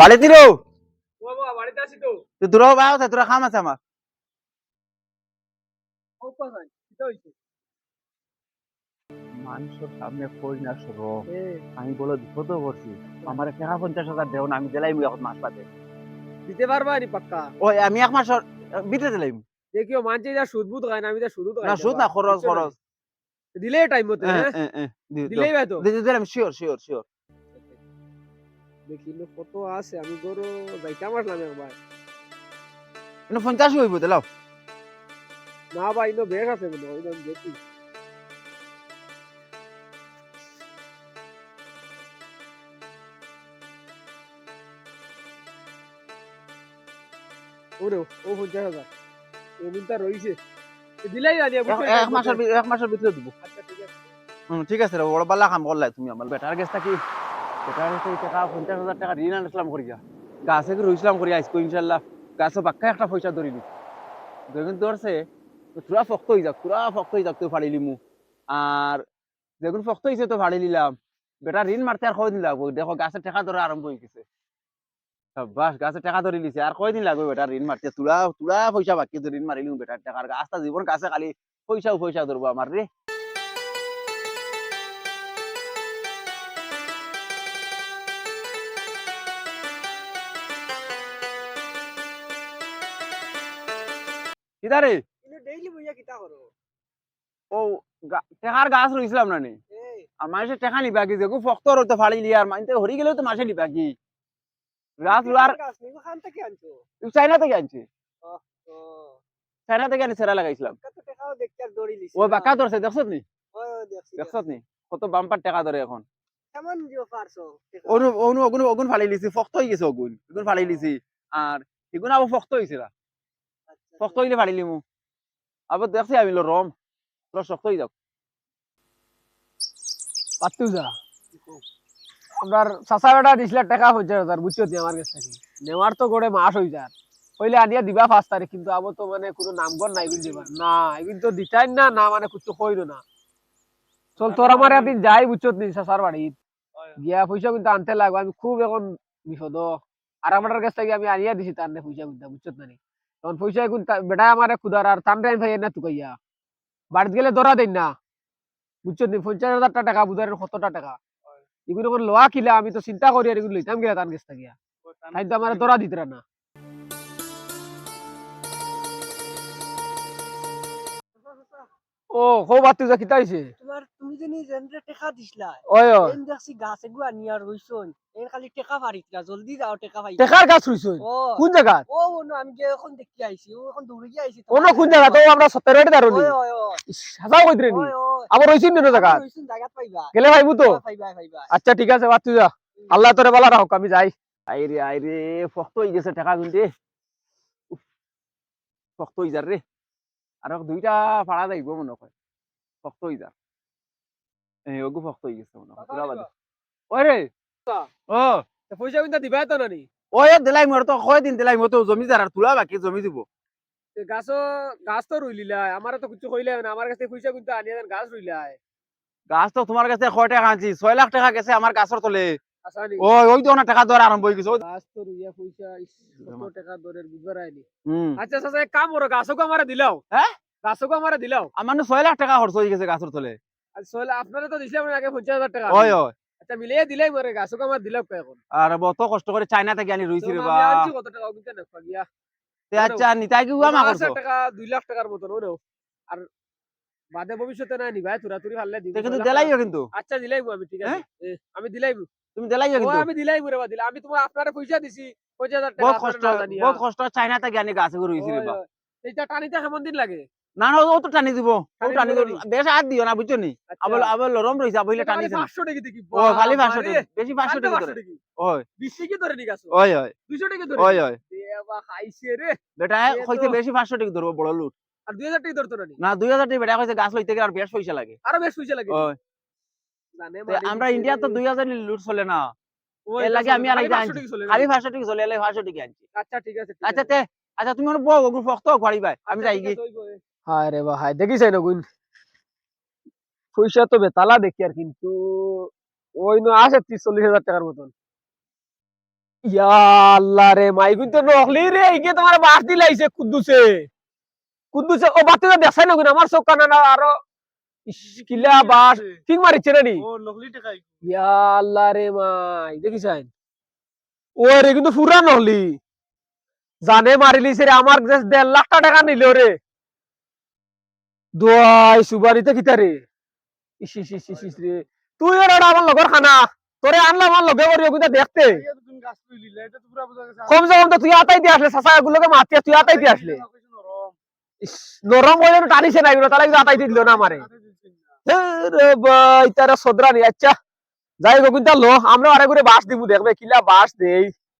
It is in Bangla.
বাড়িতে রো বাড়িতে আছি তো তুই দূর বাও তোরা খাম আছে আমার ও কোথায় কি মানুষের সামনে কই সরো আমি বলে বিপদ করছি আমার টাকা পঞ্চাশ হাজার দেও না আমি এখন মাস পাতে দিতে পারবা নি পাক্কা ওই আমি এক বিতে দিলাই দেখিও মানছে যা সুদ বুদ না আমি যা সুদ না সুদ না খরচ খরচ দিলে টাইম মতে হ্যাঁ? দিলেই ভাই তো দিলাম শিওর শিওর শিওর দেখি কত আছে আমি গরো যাইতাম আসলাম একবার কিন্তু পঞ্চাশ হইব দিলাও না ভাই নো বেশ আছে হয় ওই দেখি ওরে ও পঞ্চাশ হাজার। এমনটা রইছে। দিলাই জানি এক মাসের এক মাসের ভিতরে দিব। আচ্ছা ঠিক আছে। ঠিক আছে রে বড় পাল্লা কাম করলাই তুমি আমার। বেটার গেছটা কি গেছে ঋণ আনছিলাম করিয়া গাছে কি রইছিলাম করিয়া আজকে ইনশাল্লাহ গাছে বাক্কা একটা পয়সা ধরি নি। ধরছে তো পুরা শক্ত যাক পুরা শক্ত যাক তুই ফাড়ি লিমু আর হয়েছে তো ঋণ গেছে গাছের টাকা ঋণ তুলা ঋণ বেটার টাকার গাছটা জীবন গাছে খালি পয়সাও পয়সা ধরবো আমার রে কিদারে কিন্তু ডেইলি বইয়া কিতা করো ও টেকার গাছ রইছিলাম না নি? আর মানুষের টেকা নিবা কি যেগু ফক্তর তো ফাড়ি লিয়া আর মাইনতে হরি গেলেও তো মাসে নিবা কি গাছ লোয়ার চাইনা থেকে আনছি। ও চাইনা থেকে আনি সেরা লাগাইছিলাম। ও বাক্কা ধরছে দেখছত নি? ও দেখছত নি? কত বাম্পার টাকা ধরে এখন। কেমন দিও পারছ অনু অনু অগুন অগুন ফালি লিছি ফক্ত হয়ে গেছে অগুন অগুন ফালি লিছি। আর এগুন আবার ফক্ত হয়েছে না শক্ত হইলে ফাড়ি লিমু আবার দেখছি আমি লো রম পুরো শক্ত হয়ে যাও পাত্তু যা আপনার চাচা বেটা দিছিল টাকা পঞ্চাশ হাজার বুঝছ নি আমার কাছ থেকে? নেওয়ার তো গড়ে মাস হয়ে যার হইলে আনিয়া দিবা পাঁচ তারিখ কিন্তু আবার তো মানে কোনো নামগর নাই বিল দিবার না এগুন তো দিতাই না না মানে কিছু কইরো না। চল তোর আমার একদিন যাই বুঝছ নি চাচার বাড়িত গিয়া পয়সা কিন্তু আনতে লাগবে আমি খুব এখন বিপদ। আর আমার কাছ থেকে আমি আনিয়া দিছি তার পয়সা কিন্তু বুঝছ না নি? তখন পয়সা এখন বেটায় বেটা আমার খুদার আর তান টাইম ভাই না তুকাইয়া বাড়িতে গেলে ধরা দেন না। বুঝছ নি? পঞ্চাশ হাজার টাকা বুধারের সত্তরটা টাকা? এগুলো আমার লোয়া কিলা আমি তো চিন্তা করি আর এগুলো লইতাম গেলে তান গেছ থাকিয়া তাই তো আমার ধরা দিতরা না। ও কো বাতি যা কিতা হইছে তোমার তুমি যে যেনরে টেকা দিছিলা ওই ওই এন দেখছি গাছ এগুলো আনিয়া রইছন এর খালি টেকা পারিতরা জলদি যাও টেকা পাই টেকার গাছ রইছে ও কোন জায়গা ও ওনো আমি যে এখন দেখি আইছি ও এখন দৌড়ে গিয়ে আইছি অন্য কোন জায়গা তো আমরা সত্তর রেটে দারুনি ওই ওই হাজাও কইতরে নি। আবার রইছে নি জায়গা রইছন জায়গা পাইবা। গেলে ভাইবু তো? পাইবা পাইবা। আচ্ছা ঠিক আছে বাতি যা আল্লাহ তোরে বালা রাখো আমি যাই। আইরে আইরে ফক্ত হয়ে গেছে টাকা গুনতে উফ, শক্ত হয়ে যার রে আর দুইটা ভাড়া যাইব মনে হয় শক্ত হয়ে এই ওগু শক্ত হয়ে গেছে মনে হয় পুরা বাদে। ওই রে ও পয়সা কিন্তু দিবাই তো নানি ওই দিলাই মোর তো কয় দিন দিলাই মতো জমি যার আর তুলা বাকি জমি দিব। গাছ গাছ তো রইলিলা আমার তো কিছু কইলে না আমার কাছে পয়সা কিন্তু আনিয়া গাছ রইলাই গাছ তো তোমার কাছে কয় টাকা আনছি ছয় লাখ টাকা গেছে আমার গাছের তলে। ওই ওই তো না টাকা দেওয়ার আরম্ভ হয়ে গেছে ওই- তো। রুইয়া পয়সা ইস, কত টাকা দরের বুঝবার আইনি আচ্ছা আচ্ছা এক কাম করো গাছকে আমারে দিলাও। হ্যাঁ? গাছকে আমারে দিলাও। আমার না ছয় লাখ টাকা খরচ হয়ে গেছে গাছের তলে। আর সোলা আপনারা তো দিছিলাম না আগে পঞ্চাশ হাজার টাকা। ওই ওই। আচ্ছা মিলিয়ে দিলাই মরে গাছকে আমার দিলাও এখন। আর বত কষ্ট করে চাইনা থেকে আনি রইছি রে তো বা আমি কত টাকা তে আচ্ছা নিতাই কি উয়া মা করছ? টাকা দুই লাখ টাকার মতন ওরেও আর বাদে ভবিষ্যতে তুরা তুরি দিব কিন্তু লাখ দেলাইও। কিন্তু। আচ্ছা দিলাইবো আমি ঠিক আছে। এ, আমি দিলাইবো তুমি দেলাইও ও কিন্তু। আমি দিলাইবো রে বা দিলা আমি তোমার আপনারে পয়সা দিছি বহুত কষ্ট বহুত কষ্ট চাইনা থেকে আনি গাছে করে রইছি রে বা। এইটা টানিতে কেমন দিন লাগে? না না ও তো টানি দিব ও টানি টানি দিব। বেশ আর দিও না বুঝছ নি? আচ্ছা। আবার আবার লরম রইছে খালি 500 টাকা দেখি ও খালি 500 টাকা বেশি 500 টাকা। ধরে ওই বেশি কি ধরে নিগাছো ওই ওই 200 টাকা ধরে ওই ওই দেবা খাইছে রে বেটা কইতে বেশি 500 টাকা ধরবো বড় লুট। আর 2000 টাকা ধরতো না? নি? না 2000 টাকা বেটা কইছে গাছ লইতে গেলে আর বেশ পয়সা লাগে। আরও বেশ পয়সা লাগে। ওই আমরা ইন্ডিয়া তো রে। 2000 নি লুট চলে না। এর লাগে আমি আর খালি আইতে 500 চলে খালি না। 500 টাকা চলে এলে 500 টাকা আনছি। আচ্ছা ঠিক আছে আচ্ছা তে আচ্ছা তুমি ফক্ত ফাড়ি ভাই আমি আচ্ছা, যাই ঠিক কি আছে, ওই বই। হায় রে বা হায় দেখিস না গুণ পয়সা তো বেতালা দেখি আর কিন্তু ওই নো আসে 30 চল্লিশ হাজার টাকার মতন। ইয়া আল্লাহ রে মাই কিন্তু নকলি রে ইকে তোমার বাস দিলাইছে কুদ্দুসে। কুদ্দুসে ও বাতে তো দেখাই না? আমার চোখ কানা আরও কিলা বাস। ঠিক মারিছে রে নি ইয়া আল্লাহ রে মাই দেখিছেন ও রে কিন্তু পুরা নহলি জানে মারিলিছে রে আমার দেড় লাখ টাকা নিল রে। দোয়াই সুবারিতে কিতা রে? ইস ইস ইস ইস ইস রে। তুই আমার লগর খানা। তোরে আনলাম আমার লগে দেখতে। কম সে কম তো তুই আতাই দিয়ে আসলে সাসা গুলোকে মাতিয়া তুই আতাই দিয়ে আসলে ইস, নরম হয়ে টানিছে না কিন্তু আতাই দিল না আমারে তারা সদরা নিয়ে আচ্ছা। যাই হোক লো, আমরা আরে করে বাস দিব, দেখবে কিলা বাস দেই।